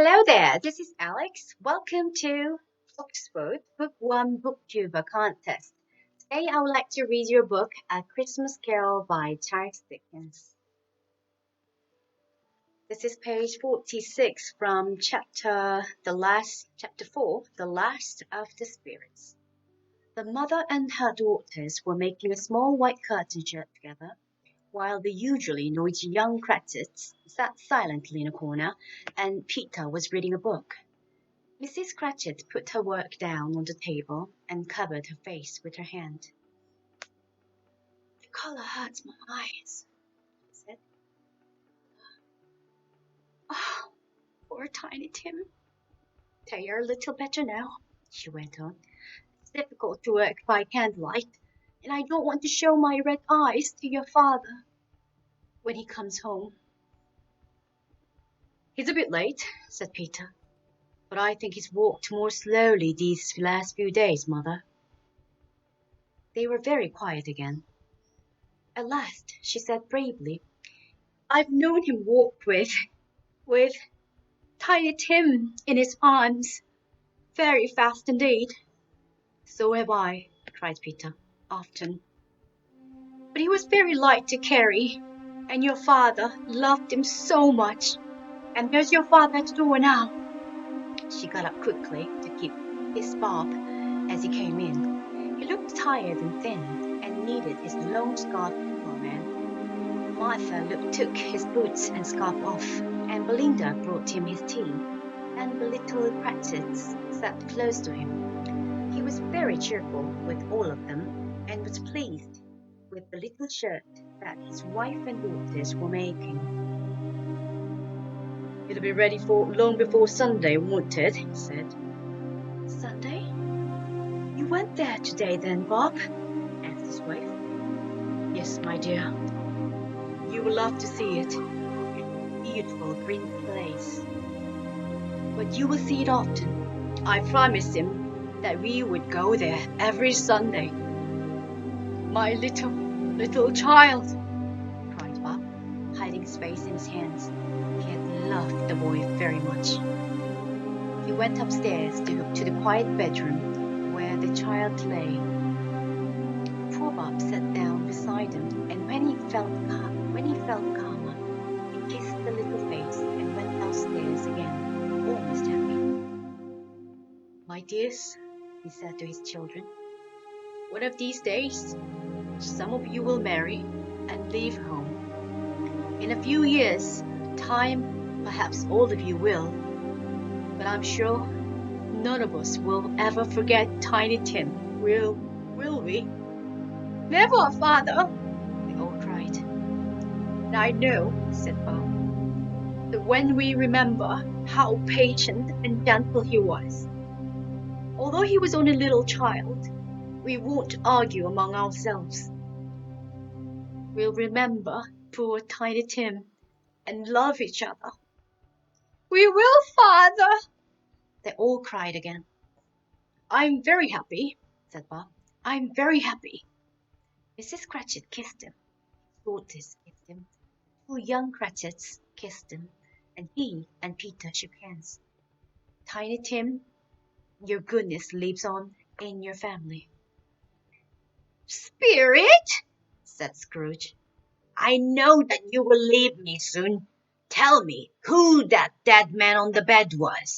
Hello there, this is Alex. Welcome to Oxford Book One Booktuber Contest. Today I would like to read your book, A Christmas Carol by Charles Dickens. This is page 46 from chapter the last chapter 4, The Last of the Spirits. The mother and her daughters were making a small white curtain shirt together while the usually noisy young Cratchits sat silently in a corner and Peter was reading a book. Mrs. Cratchit put her work down on the table and covered her face with her hand. The color hurts my eyes, she said. Oh, poor Tiny Tim. They are a little better now, she went on. It's difficult to work by candlelight and I don't want to show my red eyes to your father when he comes home. He's a bit late, said Peter, but I think he's walked more slowly these last few days, mother. They were very quiet again. At last she said bravely, I've known him walk with, with Tiny Tim in his arms, very fast indeed. So have I, cried Peter often. But he was very light to carry, and your father loved him so much. And there's your father at the door now. She got up quickly to keep his Bob as he came in. He looked tired and thin, and needed his long scarf man. Martha looked, took his boots and scarf off, and Belinda brought him his tea, and the little Cratchits sat close to him. He was very cheerful with all of them, and was pleased with the little shirt that his wife and daughters were making. It'll be ready for long before Sunday, won't it? he said. Sunday? You went there today then, Bob? asked his wife. Yes, my dear. You will love to see it. Beautiful green place. But you will see it often. I promised him that we would go there every Sunday. My little, little child, cried Bob, hiding his face in his hands. He had loved the boy very much. He went upstairs to, to the quiet bedroom where the child lay. Poor Bob sat down beside him, and when he felt calm, when he felt calmer, he kissed the little face and went downstairs again, almost happy. My dears, he said to his children, one of these days, some of you will marry and leave home. In a few years' time, perhaps all of you will, but I'm sure none of us will ever forget Tiny Tim, will, will we? Never, father, they all cried. And I know, said Bob, that when we remember how patient and gentle he was, although he was only a little child, we won't argue among ourselves. We'll remember poor Tiny Tim and love each other. We will, father! They all cried again. I'm very happy, said Bob. I'm very happy. Mrs. Cratchit kissed him. His daughters kissed him. Two young Cratchits kissed him, and he and Peter shook hands. Tiny Tim, your goodness lives on in your family. Spirit, said Scrooge, I know that you will leave me soon. Tell me who that dead man on the bed was.